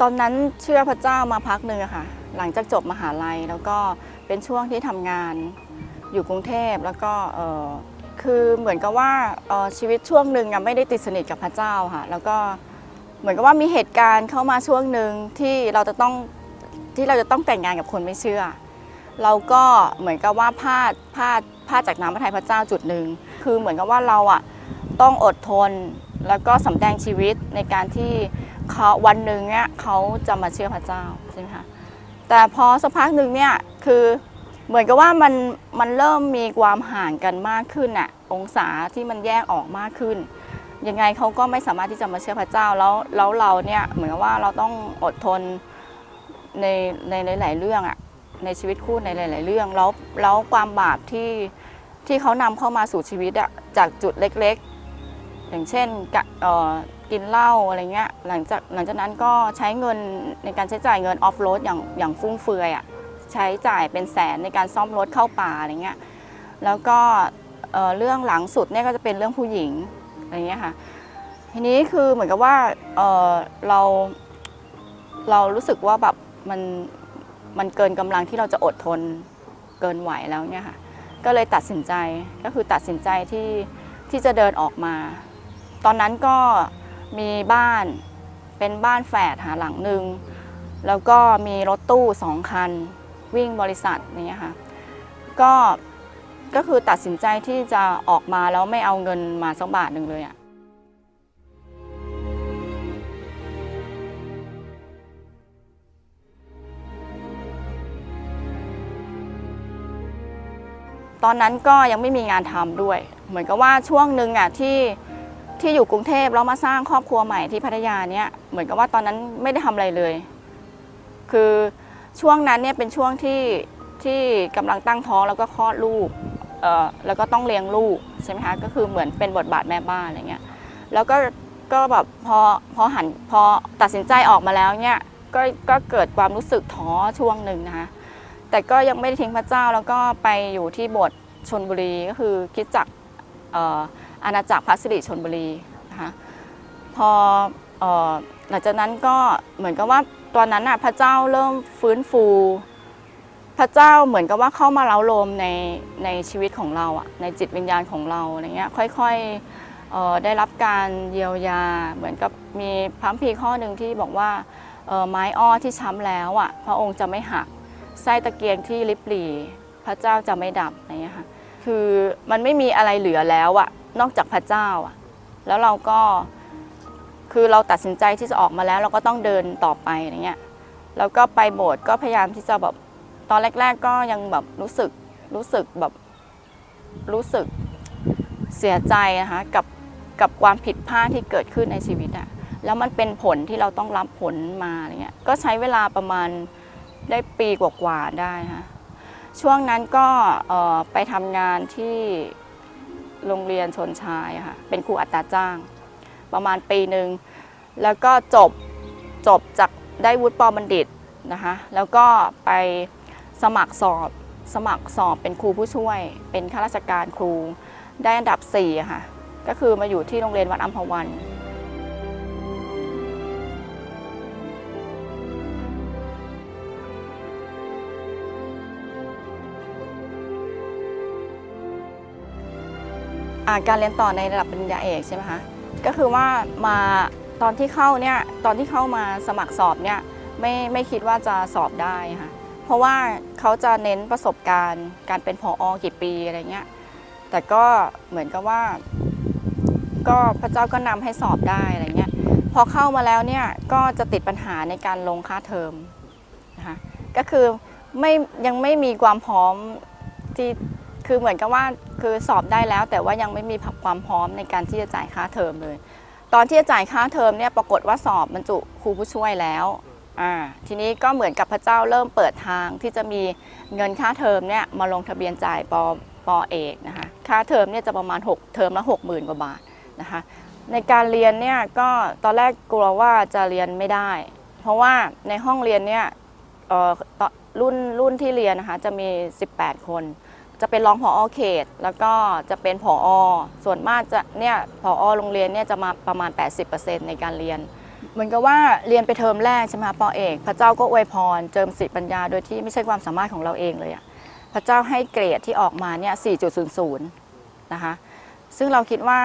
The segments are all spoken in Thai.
ตอนนั้นเชื่อพระเจ้ามาพักหนึ่งค่ะ หลังจากจบมหาลัยแล้วก็เป็นช่วงที่ทำงานอยู่กรุงเทพแล้วก็คือเหมือนกับว่าชีวิตช่วงหนึ่งไม่ได้ติดสนิทกับพระเจ้าค่ะ แล้วก็เหมือนกับว่ามีเหตุการณ์เข้ามาช่วงหนึ่งที่เราจะต้องที่เราจะต้องแต่งงานกับคนไม่เชื่อ เราก็เหมือนกับว่าพลาดพลาดพลาดจากน้ำพระทัยพระเจ้าจุดหนึ่งคือเหมือนกับว่าเราอะต้องอดทนแล้วก็สำแดงชีวิตในการที่ เขาวันหนึ่งเนี่ยเขาจะมาเชื่อพระเจ้าใช่ไหมคะแต่พอสักพักหนึ่งเนี่ยคือเหมือนกับว่ามันมันเริ่มมีความห่างกันมากขึ้นอะองศาที่มันแยกออกมากขึ้น ยังไงเขาก็ไม่สามารถที่จะมาเชื่อพระเจ้าแล้วแล้วเราเนี่ยเหมือนกับว่าเราต้องอดทนในในหลาย ๆ เรื่องอะในชีวิตคู่ในหลาย ๆ เรื่องแล้วแล้วความบาปที่ที่เขานำเข้ามาสู่ชีวิตอะจากจุดเล็ก ๆ อย่างเช่น กินเหล้าอะไรเงี้ยหลังจากหลังจากนั้นก็ใช้เงินในการใช้จ่ายเงินออฟโรดอย่างอย่างฟุ่มเฟือยอะใช้จ่ายเป็นแสนในการซ่อมรถเข้าป่าอะไรเงี้ยแล้วก็เอ่อเรื่องหลังสุดเนี่ยก็จะเป็นเรื่องผู้หญิงอะไรเงี้ยค่ะทีนี้คือเหมือนกับว่าเเราเรารู้สึกว่าแบบมันมันเกินกำลังที่เราจะอดทนเกินไหวแล้วเนี่ยค่ะก็เลยตัดสินใจก็คือตัดสินใจที่ที่จะเดินออกมา ตอนนั้นก็ มีบ้านเป็นบ้านแฝดหาหลังหนึ่งแล้วก็มีรถตู้สองคัน วิ่งบริษัทอย่างเงี้ยค่ะก็ก็คือตัดสินใจที่จะออกมาแล้วไม่เอาเงินมาสักบาทหนึ่งเลยอะตอนนั้นก็ยังไม่มีงานทำด้วย เหมือนกับว่าช่วงหนึ่งอะที่ ที่อยู่กรุงเทพแล้วมาสร้างครอบครัวใหม่ที่พัทยาเนี่ยเหมือนกับว่าตอนนั้นไม่ได้ทำอะไรเลย คือช่วงนั้นเนี่ยเป็นช่วงที่ที่กำลังตั้งท้องแล้วก็คลอดลูกเอ่อแล้วก็ต้องเลี้ยงลูกใช่ไหมคะก็คือเหมือนเป็นบทบาทแม่บ้านอะไรเงี้ยแล้วก็ก็แบบพอพอหันพอตัดสินใจออกมาแล้วเนี่ยก็ก็เกิดความรู้สึกท้อช่วงหนึ่งนะคะแต่ก็ยังไม่ได้ทิ้งพระเจ้าแล้วก็ไปอยู่ที่โบสถ์ชนบุรีก็คือคิดจักรเอาณาจักรพัสดิชนบุรีนะคะพอออหลังจากนั้นก็เหมือนกับว่าตอนนั้นน่ะพระเจ้าเริ่มฟื้นฟู พระเจ้าเหมือนกับว่าเข้ามาเล้าโลมในในชีวิตของเราอะในจิตวิญญาณของเราอะไรเงี้ยค่อยๆเอ่อได้รับการเยียวยา เหมือนกับมีพระคัมภีร์ข้อหนึ่งที่บอกว่าไม้อ้อที่ช้ำแล้วอะพระองค์จะไม่หักไส้ตะเกียงที่ริบหรี่ พระเจ้าจะไม่ดับอะไรเงี้ยค่ะคือมันไม่มีอะไรเหลือแล้วอะ นอกจากพระเจ้าอะแล้วเราก็คือเราตัดสินใจที่จะออกมาแล้ว เราก็ต้องเดินต่อไปอะไรเงี้ยแล้วก็ไปโบสถ์ก็พยายามที่จะแบบตอนแรก ๆ ก็ยังแบบรู้สึกรู้สึกแบบรู้สึกเสียใจนะคะกับกับความผิดพลาดที่เกิดขึ้นในชีวิตอะแล้วมันเป็นผลที่เราต้องรับผลมาอะไรเงี้ยก็ใช้เวลาประมาณได้ปีกว่าๆได้ค่ะช่วงนั้นก็ไปทำงานที่ โรงเรียนชนชายค่ะเป็นครูอัตราจ้าง ประมาณปีหนึ่งแล้วก็จบจบจากได้วุฒิปอบัณฑิตนะคะแล้วก็ไปสมัครสอบสมัครสอบเป็นครูผู้ช่วย เป็นข้าราชการครูได้อันดับ4ค่ะก็คือมาอยู่ที่โรงเรียนวัดอัมพวัน การเรียนต่อในระดับปริญญาเอกใช่ไหมคะ ก็คือว่ามาตอนที่เข้าเนี่ยตอนที่เข้ามาสมัครสอบเนี่ยไม่ไม่คิดว่าจะสอบได้ค่ะ เพราะว่าเขาจะเน้นประสบการณ์ การเป็นผออกี่ปีอะไรเงี้ย แต่ก็เหมือนกับว่า ก็พระเจ้าก็นำให้สอบได้อะไรเงี้ย พอเข้ามาแล้วเนี่ยก็จะติดปัญหาในการลงค่าเทอมนะคะ ก็คือไม่ยังไม่มีความพร้อมที่ คือเหมือนกับว่าคือสอบได้แล้ว แต่ว่ายังไม่มีความพร้อมในการที่จะจ่ายค่าเทอมเลย ตอนที่จะจ่ายค่าเทอมเนี่ยปรากฏว่าสอบบรรจุครูผู้ช่วยแล้วอ่าทีนี้ก็เหมือนกับพระเจ้าเริ่มเปิดทางที่จะมีเงินค่าเทอมเนี่ยมาลงทะเบียนจ่ายปปเอกนะคะค่าเทอมเนี่ยจะประมาณ 6 เทอมละ6 0,000กว่าบาทนะคะในการเรียนเนี่ยก็ตอนแรกกลัวว่าจะเรียนไม่ได้ เพราะว่าในห้องเรียนเนี่ยรุ่นรุ่นที่เรียนนะคะจะมี 18 คน จะเป็นรองผอเขต แล้วก็จะเป็นผอส่วนมากจะเนี่ยผอโรงเรียนเนี่ยจะมาประมาณ 80%ในการเรียน เหมือนกับว่าเรียนไปเทอมแรกใช่ไหมคะปอเอก พระเจ้าก็อวยพรเจิมสิปัญญาโดยที่ไม่ใช่ความสามารถของเราเองเลยอะพระเจ้าให้เกรดที่ออกมาเนี่ย 4.00 นะคะ ซึ่งเราคิดว่า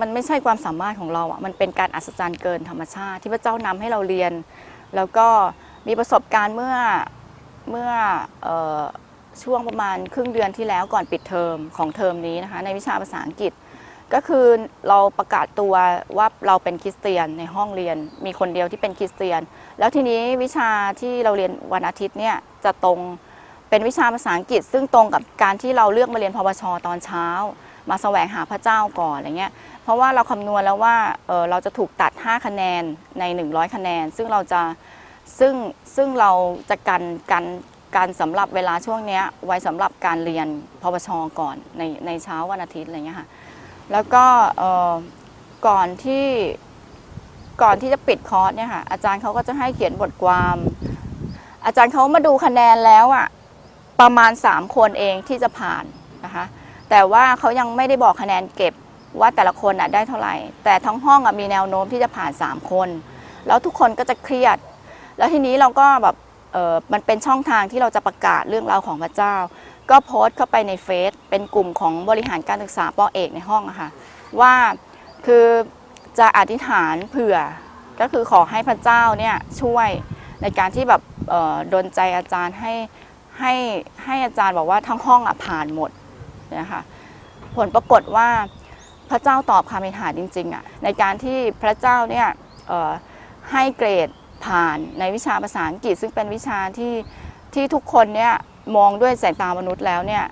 มันไม่ใช่ความสามารถของเราอะ มันเป็นการอัศจรรย์เกินธรรมชาติที่พระเจ้านำให้เราเรียน แล้วก็มีประสบการณ์เมื่อเมื่ออ ช่วงประมาณครึ่งเดือนที่แล้วก่อนปิดเทอมของเทอมนี้นะคะ ในวิชาภาษาอังกฤษ ก็คือเราประกาศตัวว่าเราเป็นคริสเตียนในห้องเรียน มีคนเดียวที่เป็นคริสเตียน แล้วทีนี้วิชาที่เราเรียนวันอาทิตย์เนี่ยจะตรงเป็นวิชาภาษาอังกฤษ ซึ่งตรงกับการที่เราเลือกมาเรียนพวชตอนเช้า มาแสวงหาพระเจ้าก่อนอะไรเงี้ยเพราะว่าเราคำนวณแล้วว่าเออเราจะถูกตัด 5 คะแนนใน 100 คะแนน ซึ่งเราจะซึ่งซึ่งเราจะกันกัน กันสำหรับเวลาช่วงเนี้ยไว้สำหรับการเรียนพวชก่อนในในเช้าวันอาทิตย์อะไรเงี้ยค่ะแล้วก็ก่อนที่ก่อนที่จะปิดคอร์สเนี่ยค่ะอาจารย์เขาก็จะให้เขียนบทความ อาจารย์เขามาดูคะแนนแล้วอะประมาณ 3 คนเองที่จะผ่านนะคะแต่ว่าเขายังไม่ได้บอกคะแนนเก็บว่าแต่ละคนอะได้เท่าไหร่ แต่ทั้งห้องอะมีแนวโน้มที่จะผ่าน 3 คน แล้วทุกคนก็จะเครียด แล้วทีนี้เราก็แบบ มันเป็นช่องทางที่เราจะประกาศเรื่องราวของพระเจ้า ก็โพสต์เข้าไปในเฟซเป็นกลุ่มของบริหารการศึกษาปอเอกในห้องอะค่ะว่าคือจะอธิษฐานเผื่อก็คือขอให้พระเจ้าเนี่ยช่วยในการที่แบบเอ่อดนใจอาจารย์ให้ให้ให้อาจารย์บอกว่าทั้งห้องอะผ่านหมดนะคะผลปรากฏว่าพระเจ้าตอบคำอธิษฐานจริงๆอะในการที่พระเจ้าเนี่ยให้เกรด ผ่านในวิชาภาษาอังกฤษ ซึ่งเป็นวิชาที่ที่ทุกคนเนี่ยมองด้วยสายตามนุษย์แล้วเนี่ย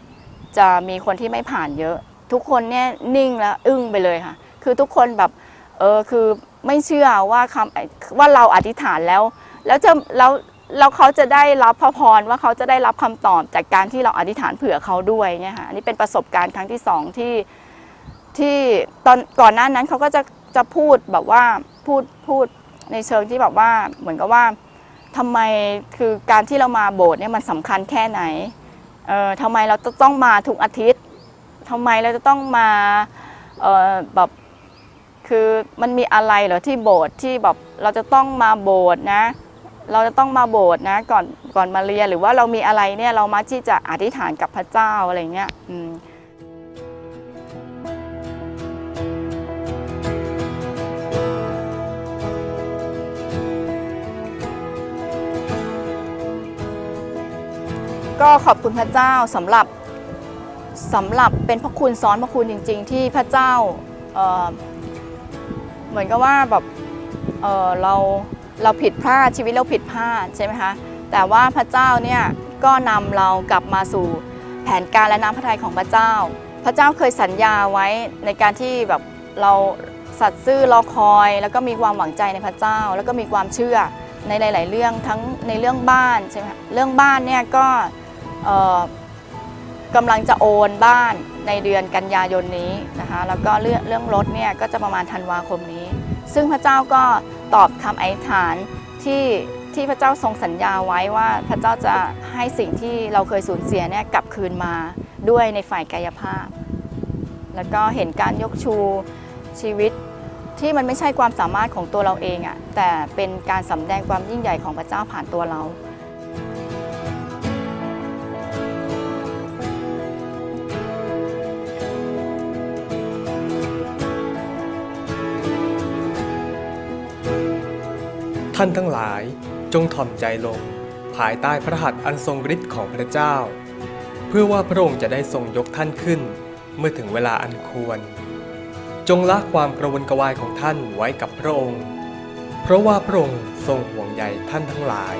จะมีคนที่ไม่ผ่านเยอะ ทุกคนเนี่ยนิ่งแล้วอึ้งไปเลยค่ะ คือทุกคนแบบเออคือไม่เชื่อว่าคำว่าเราอธิษฐานแล้ว แล้วจะแล้วแล้วเขาจะได้รับพระพรว่าเขาจะได้รับคำตอบจากการที่เราอธิษฐานเผื่อเขาด้วยเนี่ยค่ะอันนี้เป็นประสบการณ์ครั้งที่สองที่ที่ตอนก่อนหน้านั้นเขาก็จะจะพูดแบบว่าพูดพูด ในเชิงที่แบบว่าเหมือนกับว่าทำไมคือการที่เรามาโบสถ์เนี่ยมันสำคัญแค่ไหนเอ่อทำไมเราจะต้องมาทุกอาทิตย์ทำไมเราจะต้องมาเอ่อแบบคือมันมีอะไรเหรอที่โบสถ์ที่แบบเราจะต้องมาโบสถ์นะ เราจะต้องมาโบสถ์นะก่อนก่อนมาเรียนหรือว่าเรามีอะไรเนี่ยเรามักที่จะอธิษฐานกับพระเจ้าอะไรเงี้ยอืม ก็ขอบคุณพระเจ้าสำหรับสำหรับเป็นพระคุณซ้อนพระคุณจริง ๆ ที่พระเจ้าเเหมือนกับว่าแบบเเราเราผิดพลาดชีวิตเราผิดพลาดใช่ไหมคะแต่ว่าพระเจ้าเนี่ยก็นำเรากลับมาสู่แผนการและน้ำพระทัยของพระเจ้า พระเจ้าเคยสัญญาไว้ในการที่แบบเราสัตย์ซื่อรอคอย แล้วก็มีความหวังใจในพระเจ้า แล้วก็มีความเชื่อในหลาย ๆ เรื่องทั้งในเรื่องบ้านใช่ไหมเรื่องบ้านเนี่ยก็ กำลังจะโอนบ้านในเดือนกันยายนนี้นะคะแล้วก็เรื่องเรื่องรถเนี่ยก็จะประมาณธันวาคมนี้ ซึ่งพระเจ้าก็ตอบคำอธิษฐานที่ที่พระเจ้าทรงสัญญาไว้ว่าพระเจ้าจะให้สิ่งที่เราเคยสูญเสียเนี่ยกลับคืนมาด้วยในฝ่ายกายภาพ แล้วก็เห็นการยกชูชีวิตที่มันไม่ใช่ความสามารถของตัวเราเองอะแต่เป็นการสำแดงความยิ่งใหญ่ของพระเจ้าผ่านตัวเรา ท่านทั้งหลายจงถ่อมใจลง ภายใต้พระหัตถ์อันทรงฤทธิ์ของพระเจ้า เพื่อว่าพระองค์จะได้ทรงยกท่านขึ้น เมื่อถึงเวลาอันควร จงละความกระวนกระวายของท่านไว้กับพระองค์ เพราะว่าพระองค์ทรงห่วงใยท่านทั้งหลาย